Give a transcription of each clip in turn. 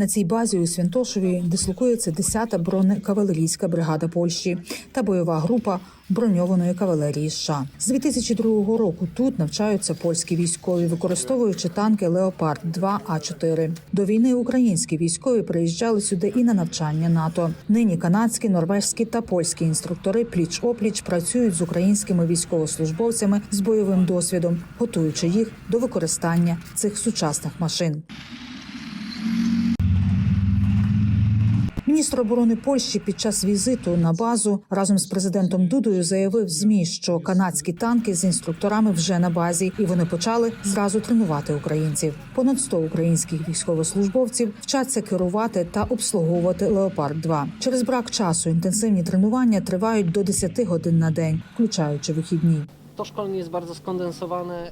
На цій базі у Святошові дислокується 10-та бронекавалерійська бригада Польщі та бойова група броньованої кавалерії США. З 2002 року тут навчаються польські військові, використовуючи танки Леопард 2 А 4 До війни українські військові приїжджали сюди і на навчання НАТО. Нині канадські, норвезькі та польські інструктори пліч опліч працюють з українськими військовослужбовцями з бойовим досвідом, готуючи їх до використання цих сучасних машин. Міністр оборони Польщі під час візиту на базу разом з президентом Дудою заявив змі, що канадські танки з інструкторами вже на базі, і вони почали зразу тренувати українців. Понад 100 українських військовослужбовців вчаться керувати та обслуговувати Леопард 2 Через брак часу інтенсивні тренування тривають до 10 годин на день, включаючи вихідні. To szkolenie jest.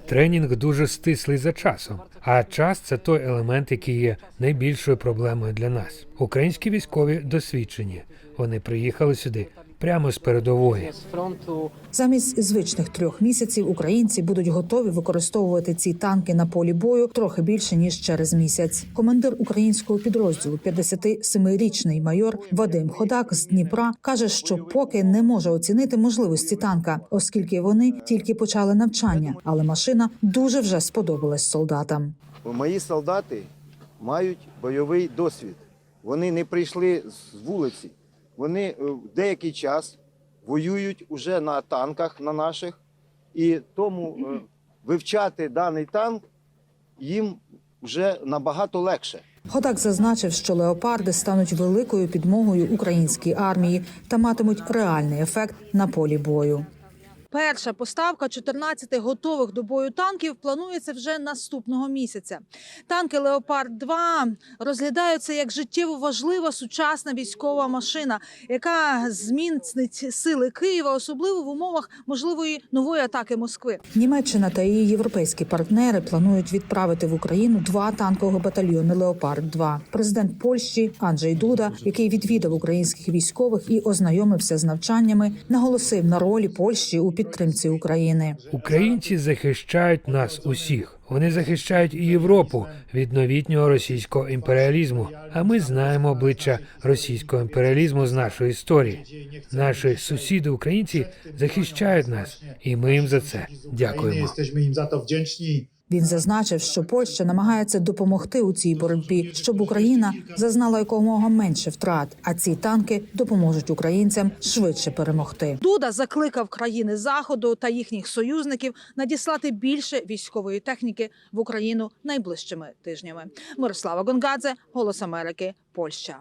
Тренінг дуже стислий за часом, а час це той елемент, який є найбільшою проблемою для нас. Українські військові досвідчені. Вони приїхали сюди прямо з передової. Замість звичних трьох місяців українці будуть готові використовувати ці танки на полі бою трохи більше ніж через місяць. Командир українського підрозділу, 57-річний майор Вадим Ходак з Дніпра, каже, що поки не може оцінити можливості танка, оскільки вони тільки почали навчання, але машина дуже вже сподобалась солдатам. Мої солдати мають бойовий досвід. Вони не прийшли з вулиці. Вони е, деякий час воюють уже на танках на наших, і тому е, вивчати даний танк їм вже набагато легше. Ходак зазначив, що леопарди стануть великою підмогою українській армії та матимуть реальний ефект на полі бою. Перша поставка 14 готових до бою танків планується вже наступного місяця. Танки Леопард 2 розглядаються як життєво важлива сучасна військова машина, яка зміцнить сили Києва, особливо в умовах можливої нової атаки Москви. Німеччина та її європейські партнери планують відправити в Україну два танкових батальйони Леопард 2 Президент Польщі Анджей Дуда, який відвідав українських військових і ознайомився з навчаннями, наголосив на ролі Польщі у підтримці України. Українці захищають нас усіх. Вони захищають і Європу від новітнього російського імперіалізму. А ми знаємо обличчя російського імперіалізму з нашої історії. Наші сусіди українці захищають нас, і ми їм за це дякуємо. Ми їм за to wdzięczni. Він зазначив, що Польща намагається допомогти у цій боротьбі, щоб Україна зазнала якомога менше втрат. А ці танки допоможуть українцям швидше перемогти. Дуда закликав країни заходу та їхніх союзників надіслати більше військової техніки в Україну найближчими тижнями. Мирослава Гонгадзе, Голос Америки, Польща.